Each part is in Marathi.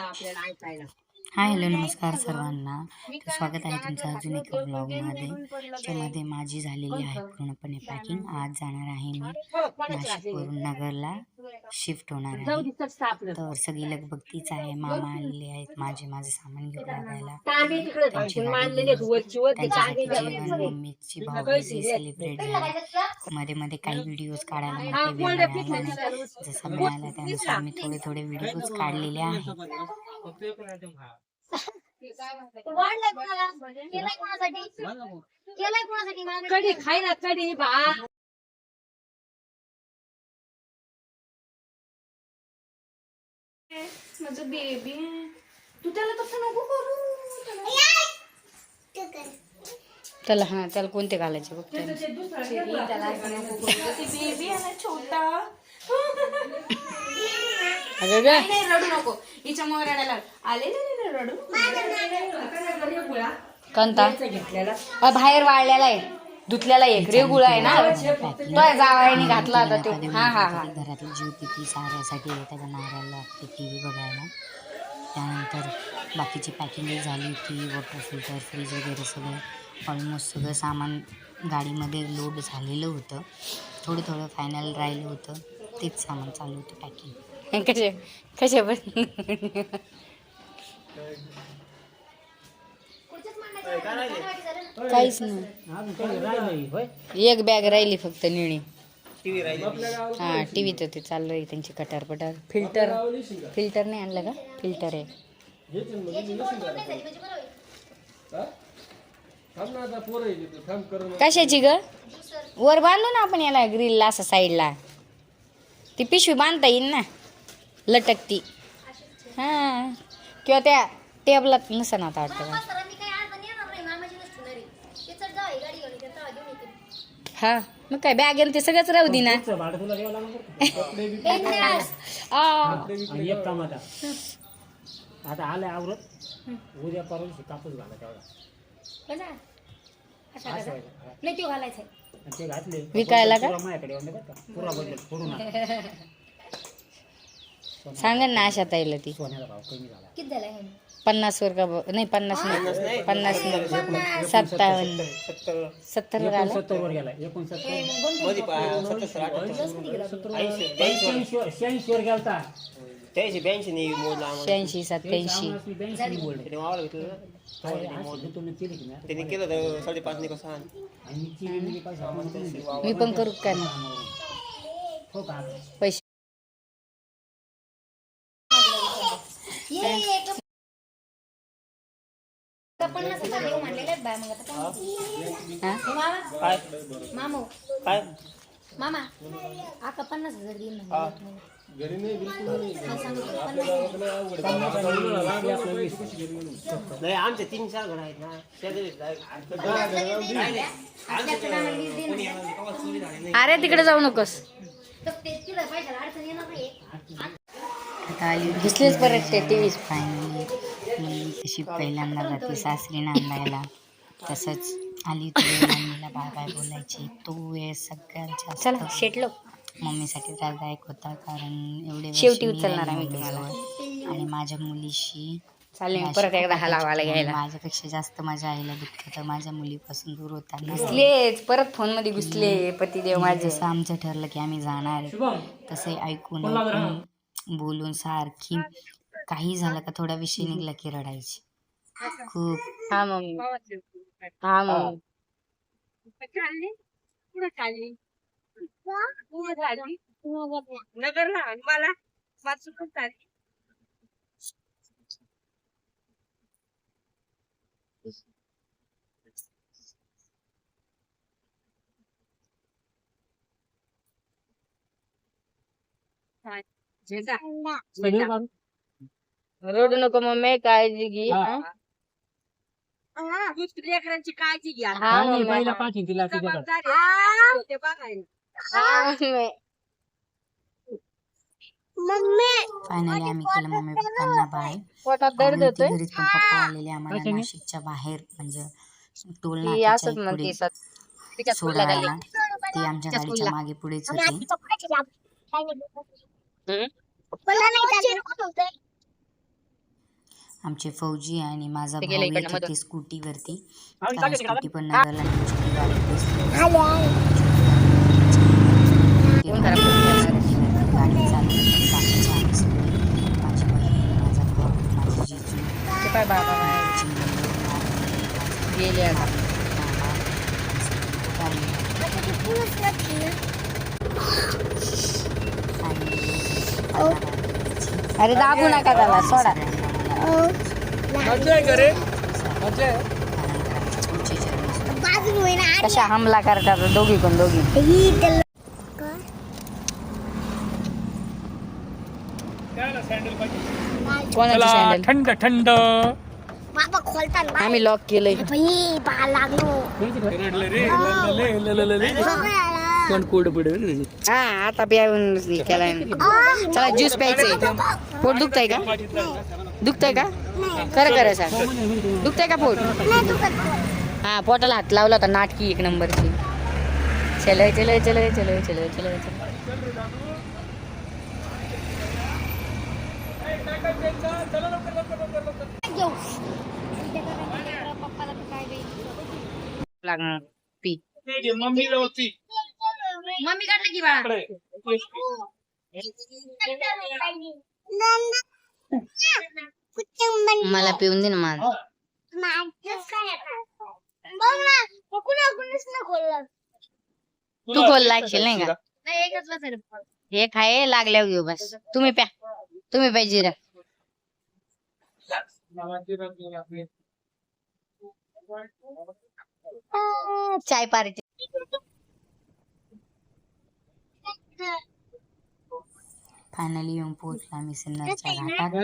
आपल्याला ऐकायला हाय हॅलो नमस्कार सर्वांना. तर स्वागत आहे तुमचं अजून एका ब्लॉगमध्ये ज्यामध्ये माझी झालेली आहे पूर्णपणे पॅकिंग आज जाणार आहे मी नाशिकवरून नगरला शिफ्ट होणार आहे. तर सगळी लगबग तीच आहे मामा आलेले आहेत माझे माझे सामान घेऊन लागायला जेवण मम्मीची भाऊबीजी सेलिब्रेट झाली. मध्ये मध्ये काही व्हिडिओज काढायला मिळाला जसा मिळाला त्यानुसार मी थोडे थोडे व्हिडिओज काढलेले आहेत. वाढलाय कोणाला केलाय कोणासाठी केलाय कोणासाठी मला कढी खाय ना कढी बा. माझं बेबी तू त्याला तसं नको करू. त्याला हा त्याला कोणते घालायचे बघ त्याला. छोटा. अगं ग. नाही नाही, रडू नको. हिच्या मग रडायला. आले नाही, रडू. कोणता? अ, बाहेर वाळलेला आहे. धुतलेला एक. रेगुळा आहे ना? तो जावायने घातला होता तो. हा हा हा. घरातली ज्योती ती साऱ्यासाठी त्याच्या नारायला लागते टी व्ही बघायला त्यानंतर बाकीची पॅकिंग झाली होती वॉटर फिल्टर फ्रीज वगैरे सगळं. ऑलमोस्ट सगळं सामान गाडीमध्ये लोड झालेलं होतं. थोडं थोडं फायनल राहिलं होतं. तेच सामान चालू होतं पॅकिंग कसे कसे पण. काहीच नाही. एक बॅग राहिली फक्त निळी. हा टीव्ही तर ते चाललं आहे त्यांची कटार पटार फिल्टर फिल्टर नाही आणलं का? फिल्टर आहे. कशाची ग? वर बांधू ना आपण याला ग्रिलला असं साईडला ती पिशवी बांधता येईल ना? लटकती. हा. किंवा त्या टेबलात नसन आता वाटतं हा. मग काय बॅग ते सगळंच राहू दे ना. आ, आणि आता आलं आवरत. उद्या परवा कापूस घाला तेवढा. असं आहे का? नाही तो घालायचा आणि ते घातले. विकायला का? पुरा माझ्याकडे येऊन दे बरं का? पुरा बदल सांगेन ना आशा ताईला ती. सोन्याचा भाव कमी झाला. किती झाला हे? पन्नास वर का ब- नाही पन्नास नाही. पन्नास नाही. सत्तावन्न. सत्तर वर आलं. सत्तर वर गेला. एकोणसत्तर शहाऐंशी वर गेलता. त्याची ब्याऐंशी नाही मोजला आम्हाला शहाऐंशी सत्याऐंशी ब्याऐंशी बोलले त्याने वावर घेतलं तुम्ही केली की नाही? त्याने केलं तर साडेपाच नाही कसं आणि मी काय सांगू? पण करू का? ना हो का? पैसे पन्नास हजार घेऊ म्हणलेले आहेत बाय मग आता काय? मामा काय? मामो. काय? मामा आका पन्नास हजार देईन म्हणले. नाही आमचे तीन चार घर आहेत ना. अरे तिकडे जाऊ नकोस. तर ते तिला पैशाला अडचण येणार नाही आली दिसलीच परत ते टी व्ही फायनली मी तशी पहिल्यांदा जाते सासरी नांदायला. तसंच आली होती. मम्मीला बाय बाय बोलायची. तो वेळ सगळ्यात जास्त शेटलो. मम्मीसाठी त्रासदायक होता. कारण एवढे शेवटी मी उचलणार राहिली आम्ही तुम्हाला. आणि माझ्या मुलीशी चालेल परत एकदा हलावाला attachment घ्यायला. आहे. माझ्यापेक्षा जास्त माझ्या आईला दुःख होतं. माझ्या मुलीपासून दूर होताना घुसलेच परत फोनमध्ये घुसले पतिदेव माझे. जसं आमचं ठरलं की आम्ही जाणार आहे तसे ऐकून ऐकून बोलून सारखी काही झालं का थोडा विषय निघला की रडायची. खूप. हा मम्मी. हा मम्मी. चालली? चालली? नगरला मला. वाचून चालली? रडू नको मम्मी काळजी घे हा. हा? तू लेकरांची काळजी घ्या हा नाही, मम्मी पहिला पाठीन तिला तुझ्याकडे जबाबदारी आहे. ते बघायला हा, मम्मी फायनली आम्ही केलं मम्मी पप्पांना बाय पोटात दर्द आणि होतोय ती घरीच पण पप्पा आलेले आम्हाला कशाने? नाशिकच्या बाहेर म्हणजे टोल ती नाक्याच्या असंच म्हणते पुढे सत- तिच्या स्कूलला गेली. सोडायला ते आमच्या गाडीच्या मागे पुढेच होते? आमचे फौजी आणि माझा भाऊ गेले येत होते. स्कूटीवरती. स्कूटी पण. माझी बहीण माझा भाऊ माझी जिजू ते काय बाबा बाबा. माझी मम्मी, माझे गेले आता मामा, आणि सगळे खूप आले. आणि अरे दाबू नका त्याला सोडा कशा हमला करतात दोघी पण दोघी कोणाची सँडल थंड थंड बाबा खोलताना आम्ही लॉक केलंय बाई पहा लागलो हा आता प्याऊन केलाय. चला ज्यूस प्यायचंय. पोट दुखतंय का? दुखतंय का? खरं खरं सांग. दुखतंय का पोट? हा पोटाला हात लावला होता नाटकी एक नंबरची. चलो चलो चलो चलो चलो चलो चलो लागणार. पी. मम्मी काढलं की बाळा मला पिऊन दे ना माझ तू खोल लागशील नाही का? हे खाय लागल्यावर घेऊ बस. तुम्ही प्या. तुम्ही प्या जिरा. चाय पार्टी. फायनली येऊन पोहोचलो आम्ही सिन्नरच्या घाटात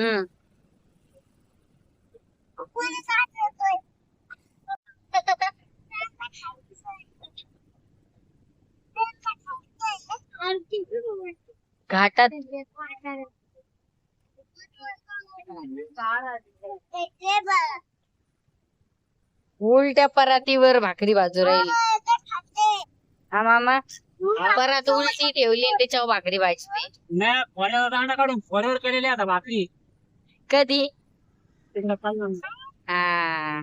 घाटात उलट्या परातीवर भाकरी बाजू राहिली. हा मामा. परात उलटी ठेवली आणि त्याच्यावर भाकरी भाजते नाही फोड्यावर दांडा काढून फोड्यावर केलेली आता भाकरी. कधी? तिकडं पाहिलं. हा.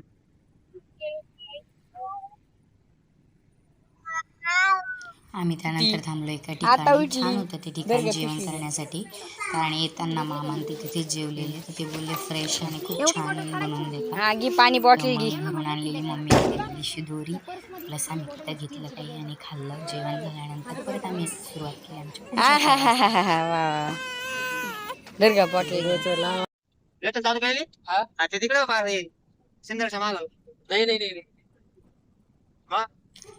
आम्ही त्यानंतर थांबलो एका आता ठिकाणी. छान होतं ते ठिकाण जेवण करण्यासाठी. कारण येताना मामा ते तिथेच जेवलेले. तर ते बोलले फ्रेश आणि खूप छान बनवून देतात. हा पाणी बॉटल घरून आणलेली. मम्मी शिदोरी प्लस आम्ही तिथं घेतलं काही आणि खाल्लं. जेवण झाल्यानंतर परत आम्ही सुरुवात केली आमच्या बॉटल तिकडे नाही नाही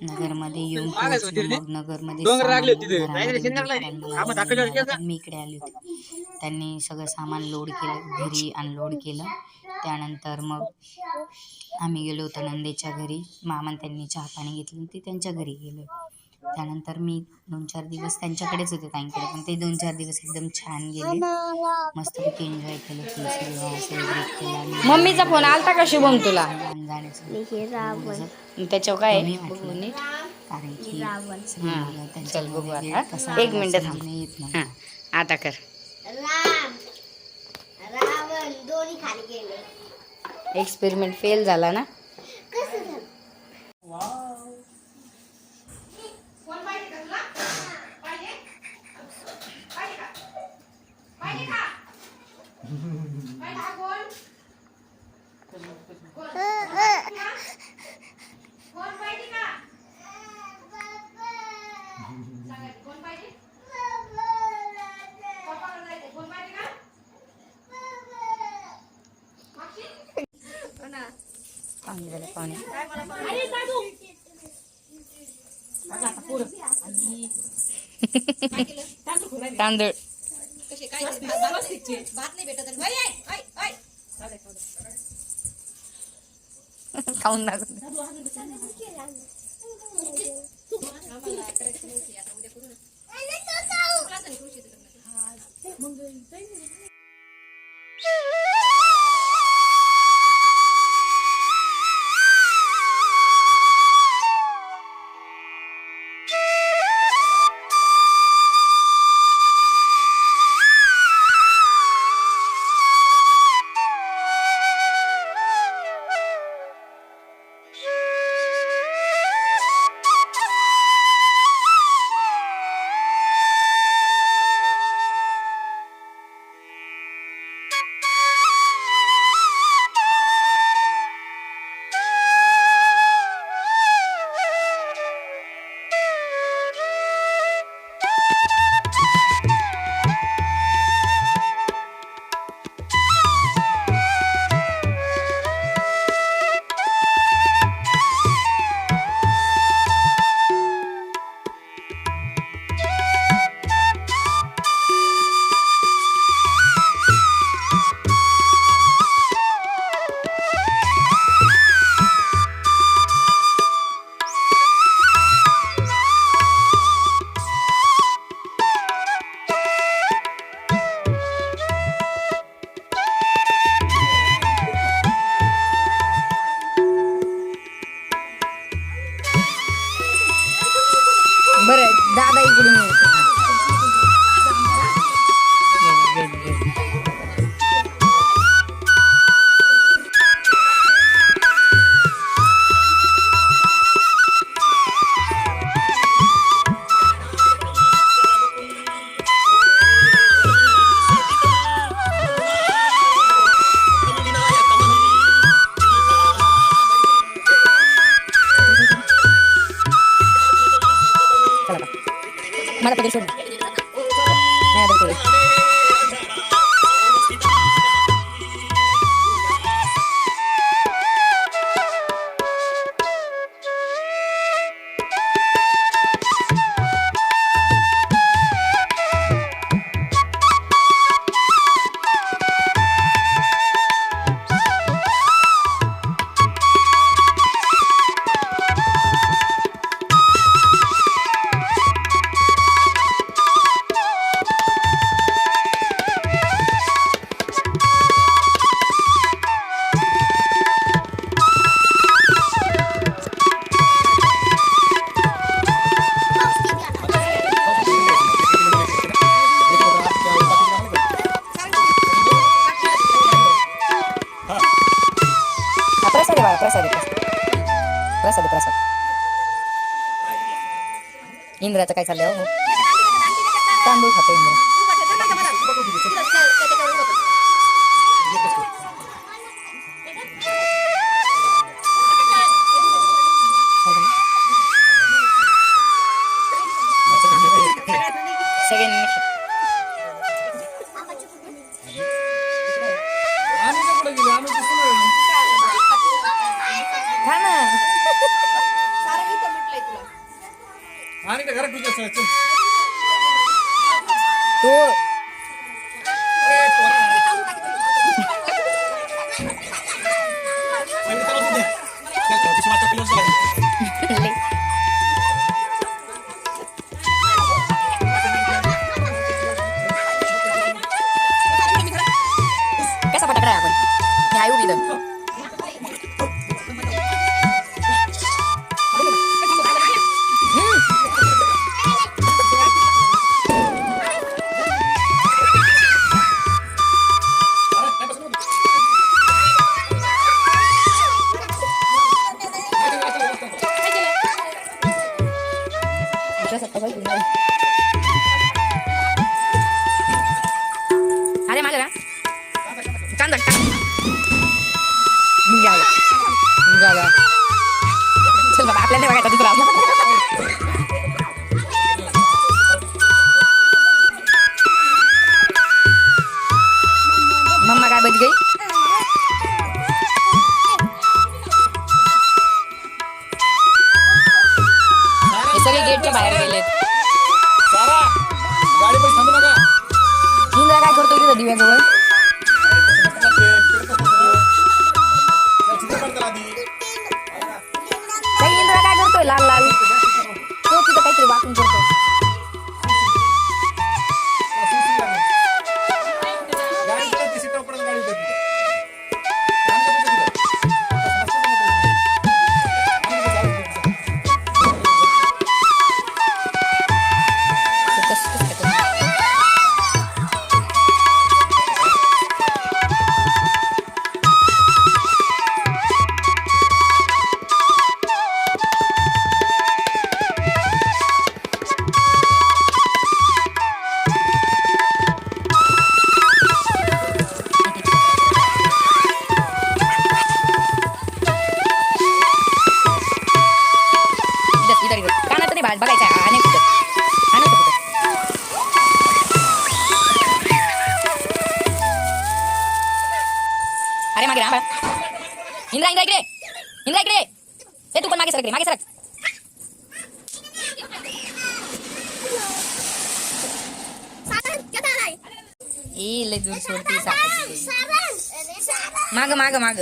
नगरमध्ये येऊन पोहोचलो मग नगरमध्ये डोंगर लागले तिथे. नाही, आपण होतं. मी इकडे आली होती. त्यांनी सगळं सामान लोड केलं घरी अनलोड केलं. त्यानंतर मग आम्ही गेलो होतो नंदेच्या घरी. मामान त्यांनी चहा पाणी घेतलं आणि ते त्यांच्या घरी गेलो त्यानंतर मी दोन चार दिवस त्यांच्याकडेच होते ताईंकडे पण ते दोन चार दिवस एकदम छान गेले. मस्तपैकी एन्जॉय केलं सेलिब्रेट केला मम्मीचा फोन आलता का शुभम तुला? जाण्याचं त्याच्यावर काय नीट. कारण की हा. चल बघू वेळ आता. कसा एक मिनिट घालवायचा थांब. नाही येत ना. हा आता कर. एक्सपेरिमेंट फेल झाला ना? पाणी झालं पाणी तांदूळ. भेटते नाही भेटत बाई खाऊन ना मग इंद्राचं काय चाललंय हो? तांदूळ खातो इंद्र. तो काय बच गई सगळे गेटच्या बाहेर इंद्रा काय करतो तिथं दिव्याजवळ इंद्रा इकडे इंद्रा इकडे. ए तू पण मागे सरक रे, मागे सरक ई लय दूर सोडती माग माग माग.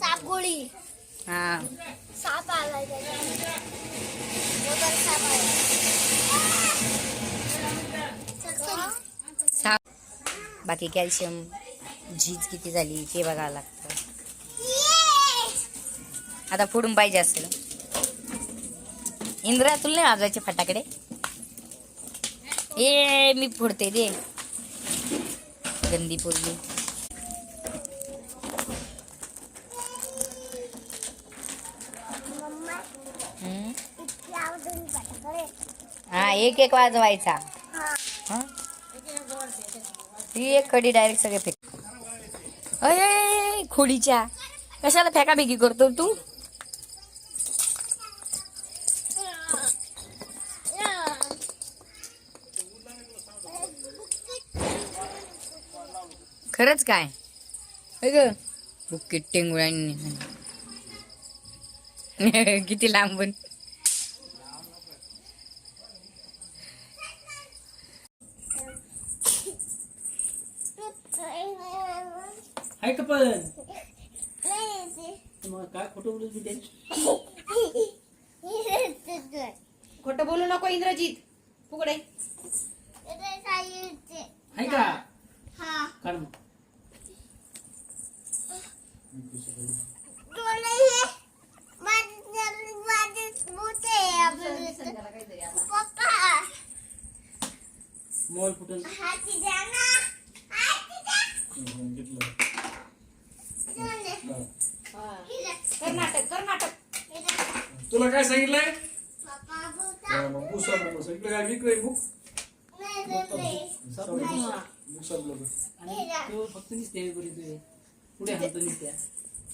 साप गोळी हा. साप. बाकी कॅल्शियम झीज किती झाली ते बघावं लागतं. आता फोडून पाहिजे असेल. इंद्रा तुला नाही वाजवायचे फटाकडे? ए मी फोडते दे. गंदी पोरगी. हम्म? हा एक एक वाजवायचा. ती एक कडी डायरेक्ट सगळे फेक अय, खोडीच्या. कशाला फेकाफेकी करतो तू? खरंच काय? ग. बुक्कीट टेंगुळ्यांनी. किती लांबून आहे का पण मग काय खोटं बोलत होती त्यांची खोटं बोलू नको इंद्रजीत फुगडे आहे का काढ मग. मोबाईल फुटून. कर नाटक कर नाटक. तुला काय सांगितलंय हा, मग बुक संपलं बस. इकडे काय विक्रय बुक बुक संपलं बस. तो फक्त दिसते बरी तुझे पुढे हात दिसते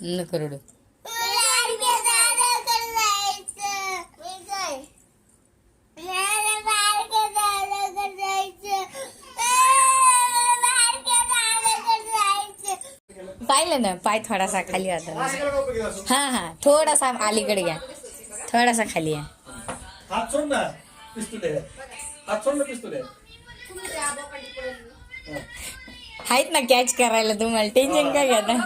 नको रडू पाहिलं ना पाय थोडासा खाली होता हा हा थोडासा अलीकडे घ्या थोडासा खाली आहे हात सोड ना पिस्तूल आहे. हात सोड ना पिस्तूल आहे. आहेत ना कॅच करायला तुम्हाला. टेन्शन काय घेता?